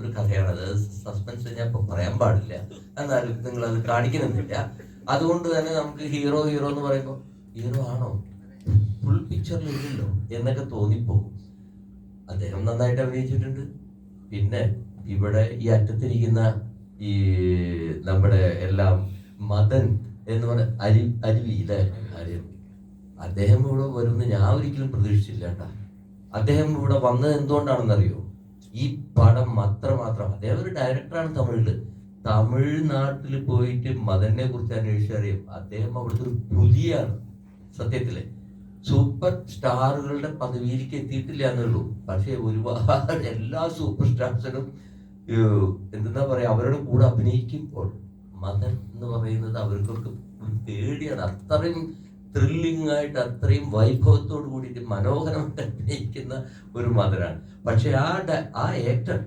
ഒരു കഥയാണ്. അത് സസ്പെൻസ് ഞാൻ ഇപ്പൊ പറയാൻ പാടില്ല. എന്നാലും നിങ്ങൾ അത് കാണിക്കുന്നില്ല അതുകൊണ്ട് തന്നെ നമുക്ക് ഹീറോ ഹീറോ എന്ന് പറയുമ്പോൾ ഹീറോ ആണോ? ഫുൾ പിക്ചറിൽ ഇല്ലല്ലോ. എന്നൊക്കെ തോന്നിപ്പോകും. അദ്ദേഹം നന്നായിട്ട് അഭിനയിച്ചിട്ടുണ്ട്. പിന്നെ ഇവിടെ ഈ അറ്റത്തിരിക്കുന്ന ഈ നമ്മുടെ എല്ലാം മദൻ എന്ന് പറഞ്ഞ അരി അരുവി ഇല്ലേ? അരുവി. അദ്ദേഹം ഇവിടെ വരുമെന്ന് ഞാൻ ഒരിക്കലും പ്രതീക്ഷിച്ചില്ല കേട്ടാ. അദ്ദേഹം ഇവിടെ വന്നത് എന്തുകൊണ്ടാണെന്നറിയോ? ഈ പടം അത്രമാത്രം അദ്ദേഹം ഒരു ഡയറക്ടറാണ് തമിഴിൽ. തമിഴ്നാട്ടിൽ പോയിട്ട് മദനെ കുറിച്ച് അന്വേഷിച്ചറിയും അദ്ദേഹം അവിടുത്തെ ഒരു പുലിയാണ് സത്യത്തിൽ. സൂപ്പർ സ്റ്റാറുകളുടെ പദവിയിലേക്ക് എത്തിയിട്ടില്ല എന്നുള്ളൂ. പക്ഷെ ഒരുപാട് എല്ലാ സൂപ്പർ സ്റ്റാർസിനും എന്താ പറയാ അവരുടെ കൂടെ അഭിനയിക്കുമ്പോൾ മദൻ എന്ന് പറയുന്നത് അവർക്കൊക്കെ പേടിയാണ്. അത്രയും ത്രില്ലിംഗ് ആയിട്ട് അത്രയും വൈഭവത്തോട് കൂടിയിട്ട് മനോഹരമായിട്ട് അഭിനയിക്കുന്ന ഒരു മദറാണ് പക്ഷെ ആ ആ ഏക്ടർ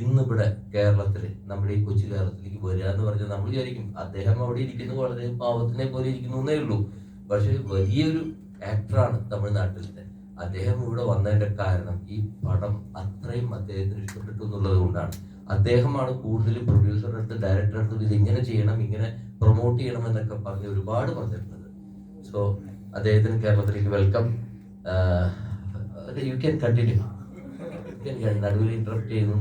ഇന്നിവിടെ കേരളത്തിൽ നമ്മുടെ ഈ കൊച്ചു കേരളത്തിലേക്ക് വരിക എന്ന് പറഞ്ഞാൽ നമ്മൾ വിചാരിക്കും അദ്ദേഹം അവിടെ ഇരിക്കുന്നു വളരെ പാവത്തിനെ പോലെ ഇരിക്കുന്നു എന്നേ ഉള്ളൂ. പക്ഷെ വലിയൊരു ആക്ടറാണ് തമിഴ്നാട്ടിലത്തെ. അദ്ദേഹം ഇവിടെ വന്നതിന്റെ കാരണം ഈ പടം അത്രയും അദ്ദേഹത്തിന് ഇഷ്ടപ്പെട്ടു എന്നുള്ളത് കൊണ്ടാണ്. അദ്ദേഹമാണ് കൂടുതൽ പ്രൊഡ്യൂസറുടെ അടുത്ത് ഡയറക്ടറുടെ അടുത്ത് ഇത് ഇങ്ങനെ ചെയ്യണം ഇങ്ങനെ പ്രൊമോട്ട് ചെയ്യണം എന്നൊക്കെ പറഞ്ഞ് ഒരുപാട് പറഞ്ഞിട്ടുള്ളത് സോ അദ്ദേഹത്തിന് കേരളത്തിലേക്ക് വെൽക്കം യു ക്യാൻ കണ്ടിന്യൂ നടുവിൽ ഇന്ററപ്റ്റ് ചെയ്യുന്നു.